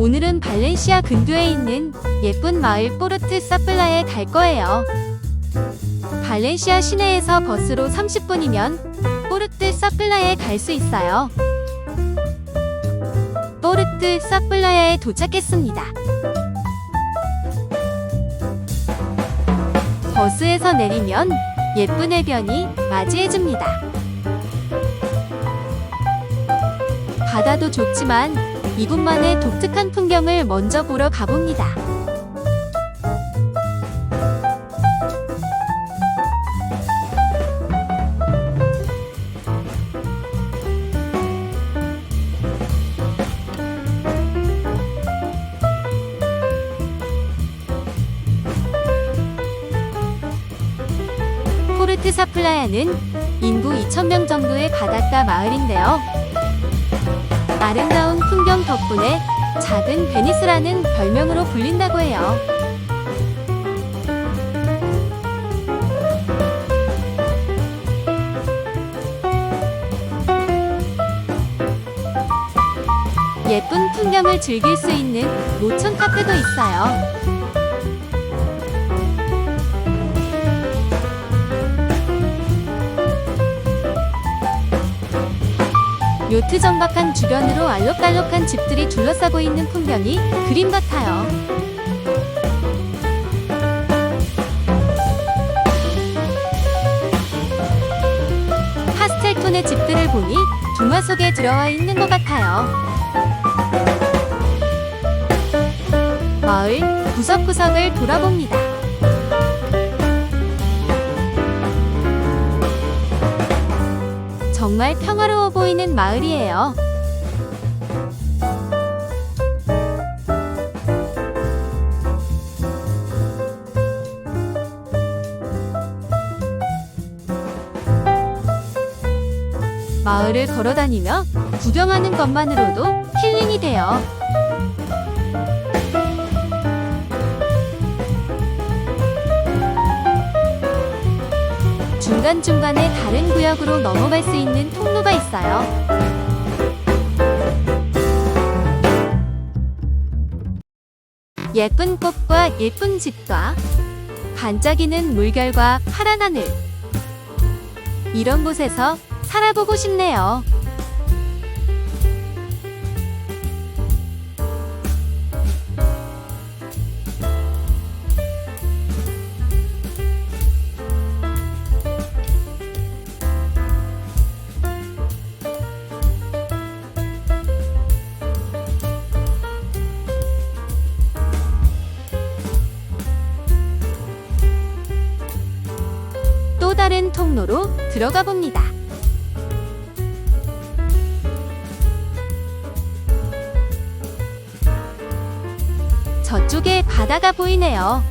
오늘은 발렌시아 근교에 있는 예쁜 마을 포르트 사플라에 갈 거예요. 발렌시아 시내에서 버스로 30분이면 포르트 사플라에 갈 수 있어요. 포르트 사플라야에 도착했습니다. 버스에서 내리면 예쁜 해변이 맞이해줍니다. 바다도 좋지만 이곳만의 독특한 풍경을 먼저 보러 가봅니다. 포르트 사플라야는 인구 2,000명 정도의 바닷가 마을인데요. 아름다운 풍경 덕분에 작은 베니스라는 별명으로 불린다고 해요. 예쁜 풍경을 즐길 수 있는 노천 카페도 있어요. 요트 정박한 주변으로 알록달록한 집들이 둘러싸고 있는 풍경이 그림 같아요. 파스텔 톤의 집들을 보니 동화 속에 들어와 있는 것 같아요. 마을 구석구석을 돌아봅니다. 정말 평화로워 보이는 마을이에요. 마을을 걸어 다니며 구경하는 것만으로도 힐링이 돼요. 중간중간에 다른 구역으로 넘어갈 수 있는 통로가 있어요. 예쁜 꽃과 예쁜 집과 반짝이는 물결과 파란 하늘. 이런 곳에서 살아보고 싶네요. 통로로 들어가 봅니다. 저쪽에 바다가 보이네요.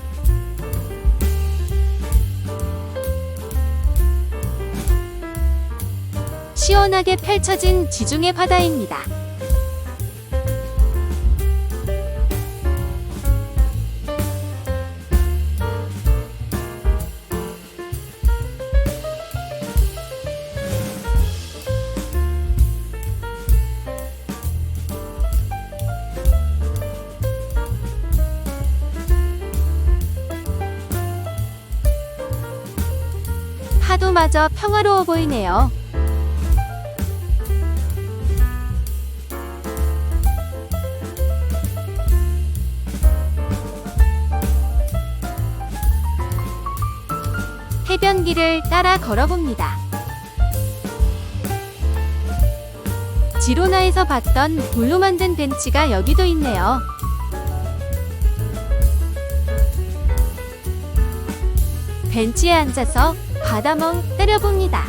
시원하게 펼쳐진 지중해 바다입니다. 파도마저 평화로워 보이네요. 해변길을 따라 걸어봅니다. 지로나에서 봤던 돌로 만든 벤치가 여기도 있네요. 벤치에 앉아서 바다멍 때려봅니다.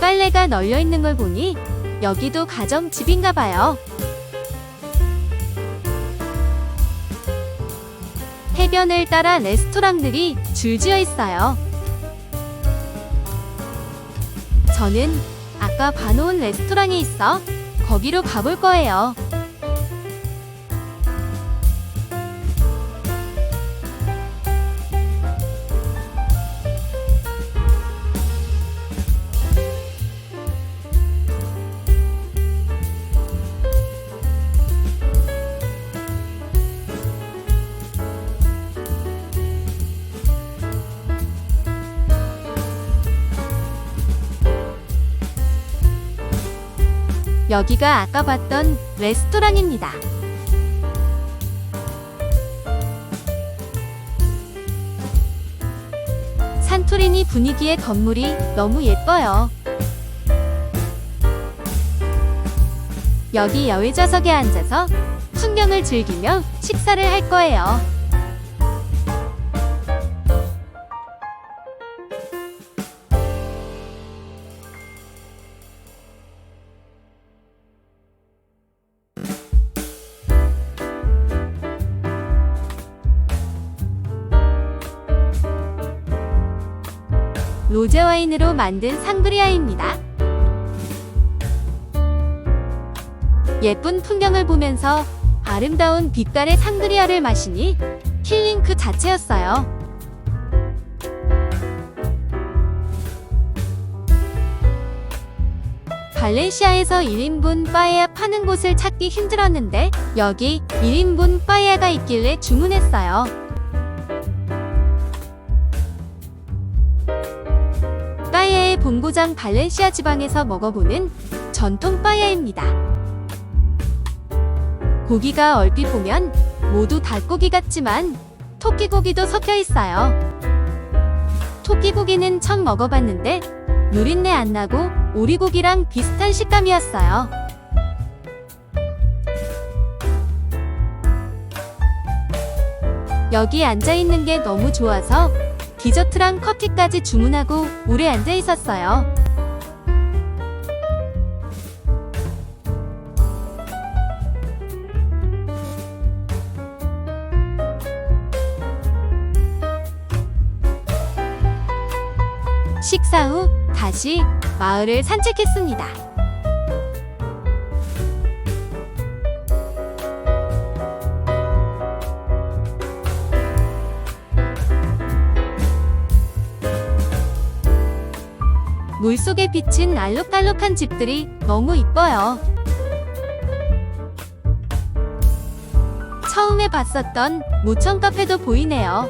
빨래가 널려 있는 걸 보니 여기도 가정집인가 봐요. 해변을 따라 레스토랑들이 줄지어 있어요. 저는 아까 봐놓은 레스토랑이 있어 거기로 가볼 거예요. 여기가 아까 봤던 레스토랑입니다. 산토리니 분위기의 건물이 너무 예뻐요. 여기 여의 좌석에 앉아서 풍경을 즐기며 식사를 할 거예요. 로제 와인으로 만든 상그리아입니다. 예쁜 풍경을 보면서 아름다운 빛깔의 상그리아를 마시니 힐링 그 자체였어요. 발렌시아에서 1인분 빠에야 파는 곳을 찾기 힘들었는데 여기 1인분 빠에야가 있길래 주문했어요. 본고장 발렌시아 지방에서 먹어보는 전통 빠에야입니다. 고기가 얼핏 보면 모두 닭고기 같지만 토끼고기도 섞여 있어요. 토끼고기는 처음 먹어봤는데 누린내 안 나고 오리고기랑 비슷한 식감이었어요. 여기 앉아 있는 게 너무 좋아서 디저트랑 커피까지 주문하고 오래 앉아 있었어요. 식사 후 다시 마을을 산책했습니다. 물속에 비친 알록달록한 집들이 너무 이뻐요. 처음에 봤었던 모천 카페도 보이네요.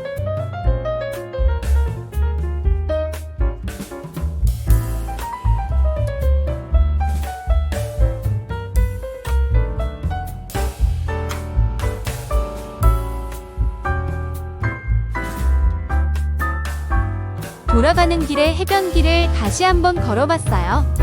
돌아가는 길에 해변길을 다시 한번 걸어봤어요.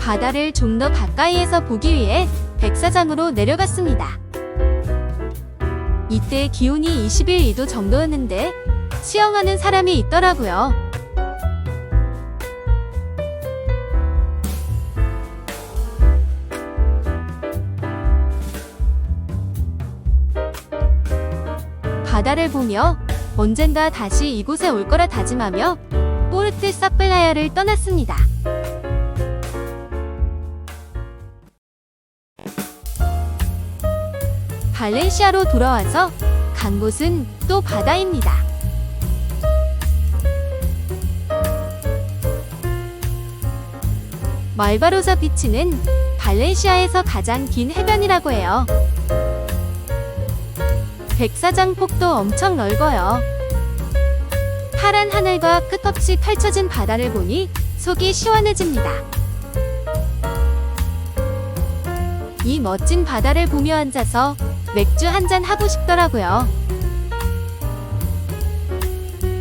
바다를 좀 더 가까이에서 보기 위해 백사장으로 내려갔습니다. 이때 기온이 21도 정도였는데 수영하는 사람이 있더라고요. 바다를 보며 언젠가 다시 이곳에 올 거라 다짐하며 포르트 사플라야를 떠났습니다. 발렌시아로 돌아와서 간 곳은 또 바다입니다. 말바로사 비치는 발렌시아에서 가장 긴 해변이라고 해요. 백사장 폭도 엄청 넓어요. 파란 하늘과 끝없이 펼쳐진 바다를 보니 속이 시원해집니다. 이 멋진 바다를 보며 앉아서 맥주 한 잔 하고 싶더라고요.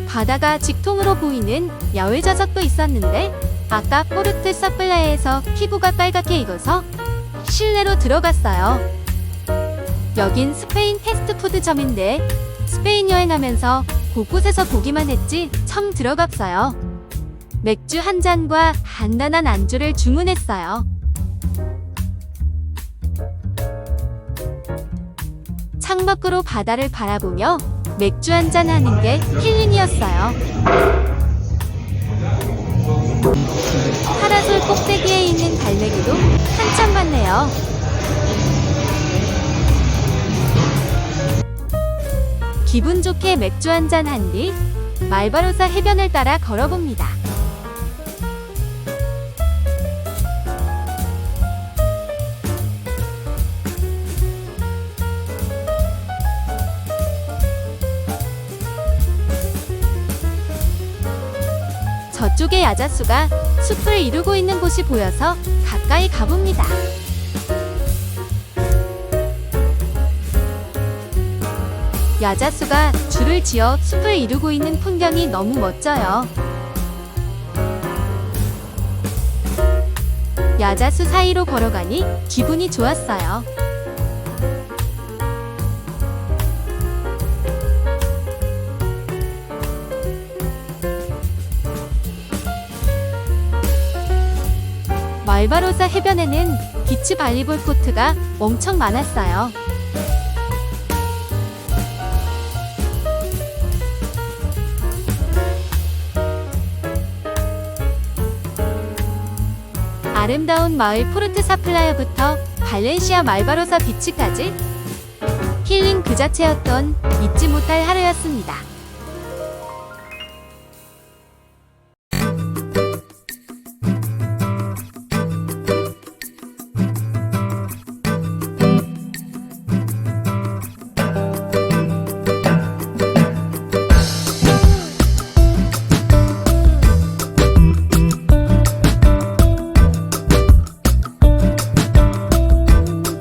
바다가 직통으로 보이는 야외 좌석도 있었는데 아까 포르트 사플라에서 피부가 빨갛게 익어서 실내로 들어갔어요. 여긴 스페인 패스트푸드점인데 스페인 여행하면서 곳곳에서 보기만 했지 처음 들어갔어요. 맥주 한 잔과 간단한 안주를 주문했어요. 창밖으로 바다를 바라보며 맥주 한 잔 하는 게 힐링이었어요. 파라솔 꼭대기에 있는 갈매기도 한참 봤네요. 기분 좋게 맥주 한 잔 한 뒤 말바로사 해변을 따라 걸어봅니다. 저쪽에 야자수가 숲을 이루고 있는 곳이 보여서 가까이 가봅니다. 야자수가 줄을 지어 숲을 이루고 있는 풍경이 너무 멋져요. 야자수 사이로 걸어가니 기분이 좋았어요. 말바로사 해변에는 비치 발리볼 코트가 엄청 많았어요. 아름다운 마을 포르트 사 플라야부터 발렌시아 말바로사 비치까지 힐링 그 자체였던 잊지 못할 하루였습니다.